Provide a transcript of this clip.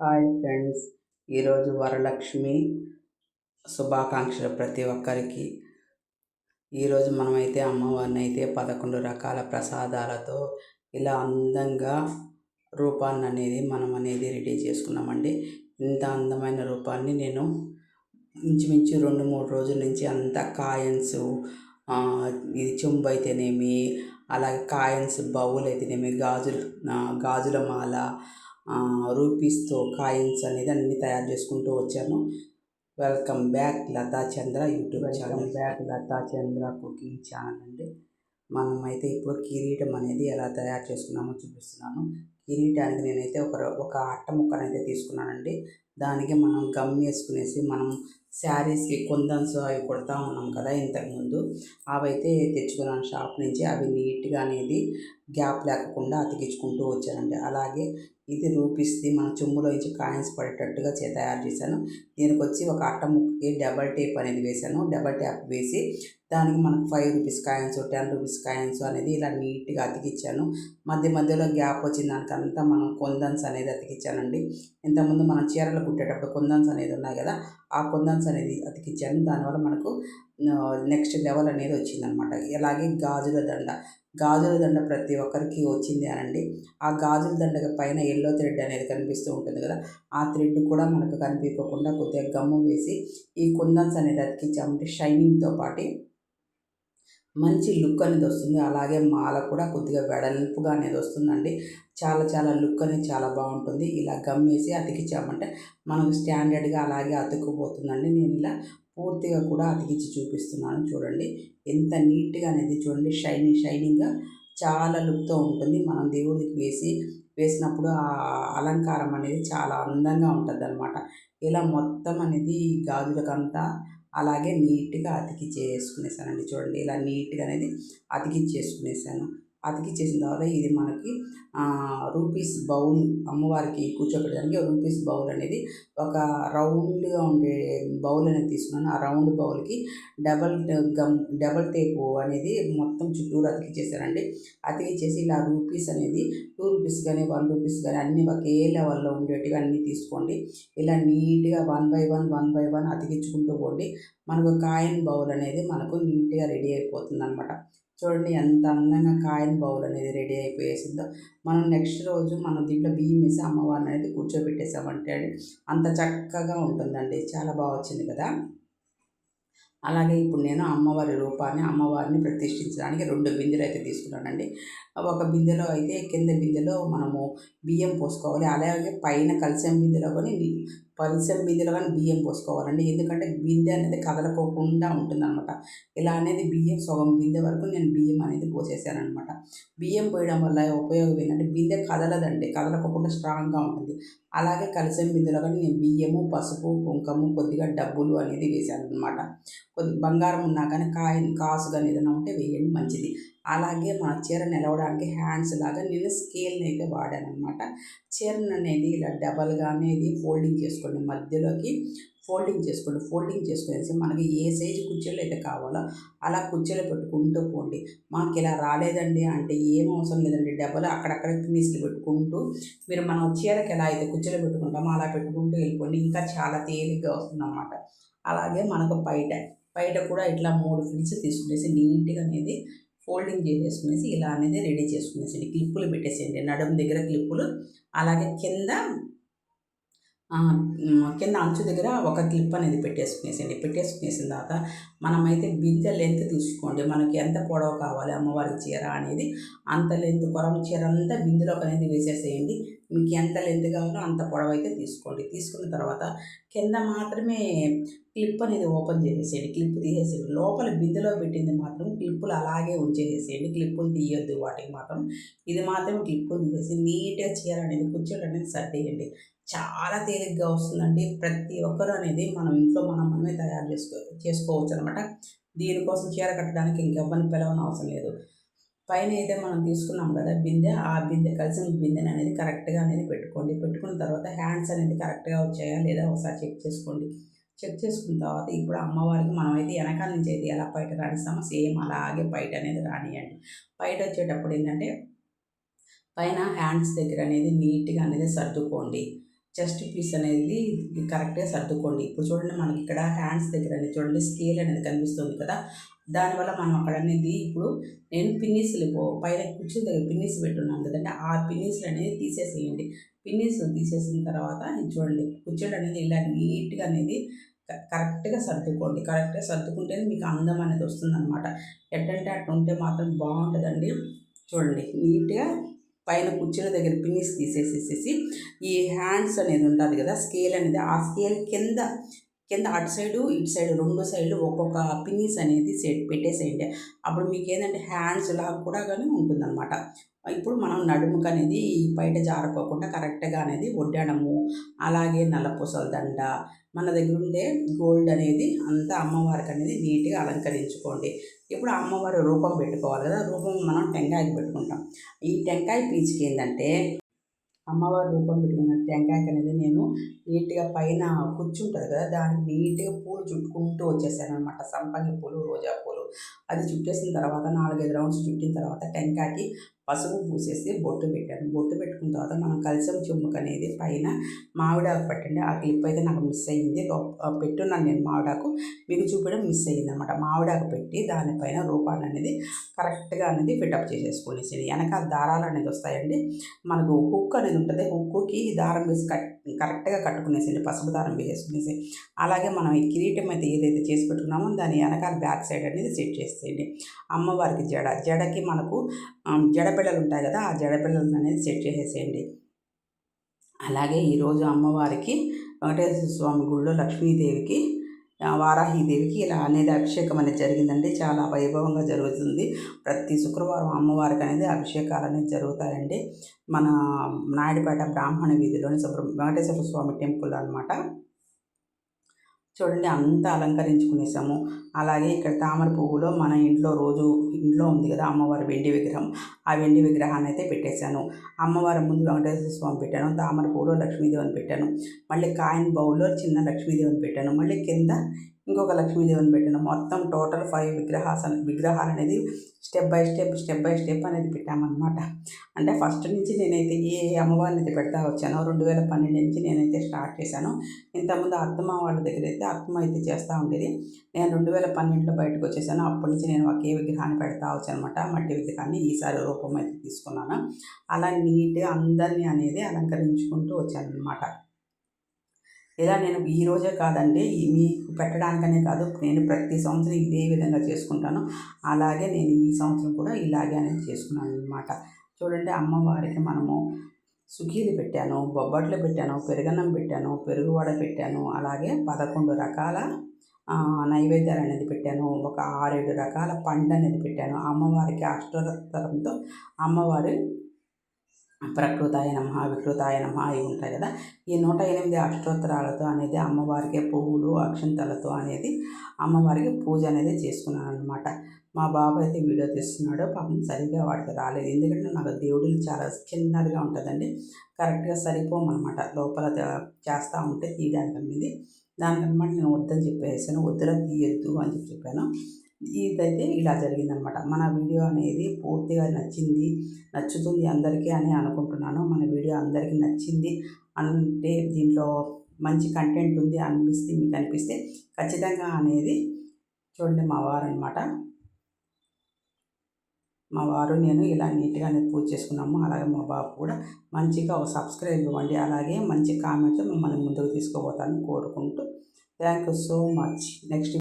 Hi friends ఈరోజు వరలక్ష్మి శుభాకాంక్షలు ప్రతి ఒక్కరికి. ఈరోజు మనమైతే అమ్మవారిని అయితే పదకొండు రకాల ప్రసాదాలతో ఇలా అందంగా రూపాన్ని అనేది మనం అనేది రెడీ చేసుకున్నామండి. ఇంత అందమైన రూపాన్ని నేను ఇంచుమించు రెండు మూడు రోజుల నుంచి అంత కాయన్స్ ఇది చెంబు అయితేనేమి అలాగే కాయిన్స్ బౌల్ అయితేనేమి గాజులు గాజుల మాల రూపీస్తో కాయిన్స్ అనేది అన్నీ తయారు చేసుకుంటూ వచ్చాను. Welcome back Latha Chandra YouTube channel. Back Latha Chandra cooking channel అండి. మనమైతే ఇప్పుడు కిరీటం అనేది ఎలా తయారు చేసుకున్నామో చూపిస్తున్నాను. కిరీటానికి నేనైతే ఒక ఒక అట్ట ముక్కనైతే తీసుకున్నానండి. దానికి మనం గమ్ వేసుకునేసి మనం శారీస్కి కుందన్స్ అవి కుడతా ఉన్నాం కదా ఇంతకుముందు. అవైతే తెచ్చుకున్నాను షాప్ నుంచి. అవి నీట్గా అనేది గ్యాప్ లేకుండా అతికించుకుంటూ వచ్చానండి. అలాగే ఇది రూపీస్ది మన చెమ్ములో నుంచి కాయిన్స్ పడేటట్టుగా చే తయారు చేశాను. దీనికి వచ్చి ఒక అట్ట ముక్కకి డబల్ టేప్ అనేది వేశాను. డబల్ టేప్ వేసి దానికి మనకు five rupees coins ten rupees coins అనేది ఇలా నీట్గా అతికిచ్చాను. మధ్య మధ్యలో గ్యాప్ వచ్చిన దానికంతా మనం కొందన్స్ అనేది అతికిచ్చానండి. ఇంతకుముందు మనం చీరలు కుట్టేటప్పుడు కుందన్స్ అనేది ఉన్నాయి కదా ఆ కుందన్స్ అనేది అతికిచ్చాను. దానివల్ల మనకు నెక్స్ట్ లెవెల్ అనేది వచ్చిందనమాట. అలాగే గాజుల దండ. గాజుల దండ ప్రతి ఒక్కరికి వచ్చింది అనండి. ఆ గాజుల దండ పైన ఎల్లో థ్రెడ్ అనేది కనిపిస్తూ ఉంటుంది కదా ఆ థ్రెడ్ కూడా మనకు కనిపించకుండా కొద్దిగా గమ్ము వేసి ఈ కుందన్స్ అనేది అతికిచ్చామంటే షైనింగ్తో పాటు మంచి లుక్ అనేది వస్తుంది. అలాగే మాల కూడా కొద్దిగా వెడల్పుగా అనేది వస్తుందండి. చాలా చాలా లుక్ అనేది చాలా బాగుంటుంది. ఇలా గమ్మేసి అతికించామంటే మనకు స్టాండర్డ్గా అలాగే అతుక్కుపోతుందండి. నేను ఇలా పూర్తిగా కూడా అతికించి చూపిస్తున్నాను. చూడండి ఎంత నీట్గా అనేది చూడండి షైనింగ్ షైనింగ్గా చాలా లుక్తో ఉంటుంది. మనం దేవుడికి వేసి వేసినప్పుడు ఆ అలంకారం అనేది చాలా అందంగా ఉంటుంది అనమాట ఇలా మొత్తం అనేది గాజులకంతా అలాగే నీట్గా అతికిచ్చేసుకునేసానండి. చూడండి ఇలా నీట్గా అనేది అతికిచ్చేసుకునేసాను. అతికిచ్చేసిన తర్వాత ఇది మనకి రూపీస్ బౌల్ అమ్మవారికి కూర్చోబెట్టడానికి రూపీస్ బౌల్ అనేది ఒక రౌండ్గా ఉండే బౌల్ అనేది తీసుకున్నాను. ఆ రౌండ్ బౌల్కి డబల్ గమ్ డబల్ టేపు అనేది మొత్తం చుట్టూరు అతికిచ్చేసానండి. అతికిచ్చేసి ఇలా రూపీస్ అనేది టూ రూపీస్ కానీ వన్ రూపీస్ కానీ అన్నీ ఒకే లెవెల్లో ఉండేటివి అన్నీ తీసుకోండి. ఇలా నీట్గా one by one one by one అతికించుకుంటూ పోండి. మనకు కాయిన్ బౌల్ అనేది మనకు నీట్గా రెడీ అయిపోతుంది అనమాట చూడండి ఎంత అందంగా కాయిన్ బౌల్ అనేది రెడీ అయిపోయేసిందో. మనం నెక్స్ట్ రోజు మనం దీంట్లో బియ్యం వేసి అమ్మవారిని అనేది కూర్చోబెట్టేసామంటే అంత చక్కగా ఉంటుందండి. చాలా బాగా వచ్చింది కదా? అలాగే ఇప్పుడు నేను అమ్మవారి రూపాన్ని అమ్మవారిని ప్రతిష్ఠించడానికి రెండు బిందెలు అయితే తీసుకున్నానండి. ఒక బిందెలో అయితే కింద బిందెలో మనము బియ్యం పోసుకోవాలి. అలాగే పైన కలిసం బిందెలో కొని పలిసం బిందెలో కానీ బియ్యం పోసుకోవాలండి. ఎందుకంటే బిందె అనేది కదలకోకుండా ఉంటుందన్నమాట. ఇలా అనేది బియ్యం సగం బిందె వరకు నేను బియ్యం అనేది పోసేసాను అనమాట బియ్యం పోయడం వల్ల ఉపయోగం ఏంటంటే బిందె కదలదండి. కదలకోకుండా స్ట్రాంగ్గా ఉంటుంది. అలాగే కలిసం బిందెలో కానీ నేను బియ్యము పసుపు కుంకుమ కొద్దిగా డబ్బులు అనేది వేసాను అనమాట కొద్ది బంగారం ఉన్నా కానీ కాయ కాసు కానీ ఏదైనా ఉంటే వేయండి మంచిది. అలాగే మన చీర నిలవడానికి హ్యాండ్స్ లాగా నేను స్కేల్ని అయితే వాడాను అనమాట చీరను అనేది ఇలా డబల్గా అనేది ఫోల్డింగ్ చేసుకోండి. మధ్యలోకి ఫోల్డింగ్ చేసుకోండి. ఫోల్డింగ్ చేసుకునేసి మనకి ఏ సైజు కుర్చీలు అయితే కావాలో అలా కుర్చీలు పెట్టుకుంటూ పోండి. మాకు ఇలా రాలేదండి అంటే ఏం అవసరం లేదండి. డబ్బలు అక్కడక్కడ పీసులు పెట్టుకుంటూ మీరు మనం చీరకి ఎలా అయితే కుర్చీలు పెట్టుకుంటామో అలా పెట్టుకుంటూ వెళ్ళిపోండి. ఇంకా చాలా తేలిగ్గా వస్తుందన్నమాట. అలాగే మనకు బయట బయట కూడా ఇట్లా మూడు ఫిల్స్ తీసుకునేసి నీట్గా అనేది ఫోల్డింగ్ చేసేసుకునేసి ఇలా అనేది రెడీ చేసుకునేసి క్లిప్పులు పెట్టేసేయండి. నడుం దగ్గర క్లిప్పులు అలాగే కింద కింద అంచు దగ్గర ఒక క్లిప్ అనేది పెట్టేసుకునేసండి. పెట్టేసుకునేసిన తర్వాత మనమైతే బిందె లెంత్ తీసుకోండి. మనకి ఎంత పొడవు కావాలి అమ్మవారికి చీర అనేది అంత లెంత్ కొరం చీర అంతా బిందెలోకి అనేది వేసేసేయండి. మీకు ఎంత లెంత్ కావాలో అంత పొడవైతే అయితే తీసుకోండి. తీసుకున్న తర్వాత కింద మాత్రమే క్లిప్ అనేది ఓపెన్ చేసేసేయండి. క్లిప్ తీసేసేయండి. లోపల బిందెలో పెట్టింది మాత్రం క్లిప్పులు అలాగే ఉంచేసేసేయండి. క్లిప్పులు తీయొద్దు వాటికి మాత్రం. ఇది మాత్రం క్లిప్పులు తీసేసి నీట్గా చీర అనేది కుర్చీలు అనేది సర్దేయండి. చాలా తేలిగ్గా వస్తుందండి. ప్రతి ఒక్కరు అనేది మనం ఇంట్లో మనం మనమే తయారు చేసుకో చేసుకోవచ్చు అనమాట దీనికోసం చీర కట్టడానికి ఇంకెవ్వరిని పిలవని అవసరం లేదు. పైన అయితే మనం తీసుకున్నాం కదా బిందె ఆ బిందె కలిసిన బిందెని అనేది కరెక్ట్గా అనేది పెట్టుకోండి. పెట్టుకున్న తర్వాత హ్యాండ్స్ అనేది కరెక్ట్గా వచ్చాయా లేదా ఒకసారి చెక్ చేసుకోండి. చెక్ చేసుకున్న తర్వాత ఇప్పుడు అమ్మవారికి మనమైతే వెనకాల నుంచి అయితే ఎలా బయట రాణిస్తామో సేమ్ అలాగే బయట అనేది రానియండి బయట వచ్చేటప్పుడు ఏంటంటే పైన హ్యాండ్స్ దగ్గర అనేది నీట్గా అనేది సర్దుకోండి. చెస్ట్ పీస్ అనేది కరెక్ట్గా సర్దుకోండి. ఇప్పుడు చూడండి మనకి ఇక్కడ హ్యాండ్స్ దగ్గర అనేది చూడండి స్కేల్ అనేది కనిపిస్తుంది కదా. దానివల్ల మనం అక్కడ అనేది ఇప్పుడు నేను పిన్నీసులు పో- పైన కూర్చుని దగ్గర పిన్నీసు పెట్టున్నాను కదండి ఆ పిన్నీసులు అనేది తీసేసేయండి. పిన్నీసులు తీసేసిన తర్వాత చూడండి కుర్చీలు అనేది ఇలా నీట్గా అనేది కరెక్ట్గా సర్దుకోండి. కరెక్ట్గా సర్దుకుంటేనే మీకు అందం అనేది వస్తుంది అనమాట ఎట్టంటే అట్లా ఉంటే మాత్రం బాగుంటుందండి. చూడండి నీట్గా పైన కుర్చీల దగ్గర పిన్నిస్ తీసేసేసేసి ఈ హ్యాండ్స్ అనేది ఉంటుంది కదా స్కేల్ అనేది ఆ స్కేల్ కింద కింద అటు సైడు ఇటు సైడ్ రెండు సైడ్లు ఒక్కొక్క పిన్నిస్ అనేది సెట్ పెట్టేసేయండి. అప్పుడు మీకు ఏంటంటే హ్యాండ్స్ లాగా కూడా కానీ ఉంటుందన్నమాట. ఇప్పుడు మనం నడుముకు అనేది బయట జారుకోకుండా కరెక్ట్గా అనేది వడ్డడము అలాగే నల్లపూసల దండ మన దగ్గర ఉండే గోల్డ్ అనేది అంతా అమ్మవారికి అనేది నీట్గా అలంకరించుకోండి. ఇప్పుడు అమ్మవారి రూపం పెట్టుకోవాలి కదా రూపం మనం టెంకాయకి పెట్టుకుంటాం. ఈ టెంకాయ పీచుకి ఏంటంటే అమ్మవారి రూపం పెట్టుకున్న టెంకాయకి అనేది నేను నీట్గా పైన కూర్చుంటుంది కదా దానికి నీట్గా పూలు చుట్టుకుంటూ వచ్చేసాను అనమాట సంపంగి పూలు రోజా పూలు అది చుట్టేసిన తర్వాత నాలుగైదు రౌండ్స్ చుట్టిన తర్వాత టెంకాయకి పసుపు పూసేసి బొట్టు పెట్టాను. బొట్టు పెట్టుకున్న తర్వాత మనం కలిసం చెమ్ముకు అనేది పైన మామిడాకు పెట్టండి. ఆ క్లిప్ అయితే నాకు మిస్ అయ్యింది. పెట్టున్నాను నేను మామిడాకు. మీకు చూపించడం మిస్ అయ్యింది అనమాట మామిడాకు పెట్టి దానిపైన రూపాలు అనేది కరెక్ట్గా అనేది ఫిటప్ చేసేసుకునేసి వెనకాల దారాలు అనేది వస్తాయండి. మనకు హుక్ అనేది ఉంటుంది. హుక్కుకి దారం వేసి కట్ కరెక్ట్గా కట్టుకునేసేయండి పసుపు దారం వేసుకునేసి అలాగే మనం ఈ కిరీటం అయితే ఏదైతే చేసి పెట్టుకున్నామో దాని వెనకాల బ్యాక్ సైడ్ అనేది సెట్ చేసేయండి. అమ్మవారికి జడ జడకి మనకు జడపిల్లలు ఉంటాయి కదా ఆ జడపిల్లలు అనేది సెట్ చేసేసేయండి. అలాగే ఈరోజు అమ్మవారికి వెంకటేశ్వర స్వామి గుళ్ళో లక్ష్మీదేవికి వారాహిదేవికి ఇలా అనేది అభిషేకం అనేది జరిగిందండి. చాలా వైభవంగా జరుగుతుంది. ప్రతి శుక్రవారం అమ్మవారికి అనేది అభిషేకాలు అనేది జరుగుతాయండి. మన నాయుడుపేట బ్రాహ్మణ వీధిలోని సుబ్ర వెంకటేశ్వర స్వామి టెంపుల్ అనమాట చూడండి అంతా అలంకరించుకునేసాము. అలాగే ఇక్కడ తామర పువ్వులో మన ఇంట్లో రోజు ఇంట్లో ఉంది కదా అమ్మవారి వెండి విగ్రహం. ఆ వెండి విగ్రహాన్ని అయితే పెట్టేశాను. అమ్మవారి ముందు వెంకటేశ్వర స్వామి పెట్టాను. తామర పువ్వులో లక్ష్మీదేవిని పెట్టాను. మళ్ళీ కాయిన్ బౌల్లో చిన్న లక్ష్మీదేవిని పెట్టాను. మళ్ళీ కింద ఇంకొక లక్ష్మీదేవిని పెట్టాను. మొత్తం టోటల్ ఫైవ్ విగ్రహాస విగ్రహాలు అనేది step by step step by step అనేది పెట్టామన్నమాట. అంటే ఫస్ట్ నుంచి నేనైతే ఏ అమ్మవారిని అయితే పెడతా వచ్చానో రెండు వేల పన్నెండు నుంచి నేనైతే స్టార్ట్ చేశాను. ఇంతకుముందు అత్తమ్మ వాళ్ళ దగ్గర అయితే అత్తమ్మ అయితే చేస్తూ ఉండేది. నేను రెండు వేల పన్నెండులో బయటకు వచ్చేసాను. అప్పటి నుంచి నేను ఒకే విగ్రహాన్ని పెడతా వచ్చానమాట మట్టి విగ్రహాన్ని ఈసారి రూపం అయితే తీసుకున్నాను. అలా నీట్గా అందరినీ అనేది అలంకరించుకుంటూ వచ్చాను అనమాట ఇలా నేను ఈ రోజే కాదండి మీకు పెట్టడానికనే కాదు నేను ప్రతి సంవత్సరం ఇదే విధంగా చేసుకుంటాను. అలాగే నేను ఈ సంవత్సరం కూడా ఇలాగే అనేది చేసుకున్నాను అనమాట చూడండి అమ్మవారికి మనము సుఖీలు పెట్టాను బొబ్బట్లు పెట్టాను పెరుగన్నం పెట్టాను పెరుగువడ పెట్టాను అలాగే పదకొండు రకాల నైవేద్యాలు అనేది పెట్టాను ఒక ఆరేడు రకాల పండు అనేది పెట్టాను. అమ్మవారికి అష్టోత్తరంతో అమ్మవారి ప్రకృతాయ నమ వికృతాయ నమ ఇవి ఉంటాయి కదా. ఈ నూట ఎనిమిది అష్టోత్తరాలతో అనేది అమ్మవారికి పువ్వులు అక్షంతలతో అనేది అమ్మవారికి పూజ అనేది చేసుకున్నాను అనమాట మా బాబు అయితే వీడియో తీస్తున్నాడు. పాపం సరిగ్గా వాడికి రాలేదు. ఎందుకంటే నాకు దేవుడిని చాలా చిన్నదిగా ఉంటుందండి. కరెక్ట్గా సరిపోమన్నమాట లోపల చేస్తూ ఉంటే తీయడానికి అనేది. దానికన్నమాట నేను వద్దని చెప్పేసాను. వద్దురా తీయొద్దు అని చెప్పి చెప్పాను. ఇదైతే ఇలా జరిగిందనమాట. మన వీడియో అనేది పూర్తిగా నచ్చింది నచ్చుతుంది అందరికీ అని అనుకుంటున్నాను. మన వీడియో అందరికీ నచ్చింది అంటే దీంట్లో మంచి కంటెంట్ ఉంది అనిపిస్తే మీకు అనిపిస్తే ఖచ్చితంగా అనేది చూడండి మా వారు అనమాట మా వారు నేను ఇలా నీట్గానే పూజ చేసుకున్నాము. అలాగే మా బాబు కూడా మంచిగా ఒక సబ్స్క్రైబ్ ఇవ్వండి. అలాగే మంచి కామెంట్తో మిమ్మల్ని ముందుకు తీసుకుపోతాను కోరుకుంటూ. Thank you so much. Next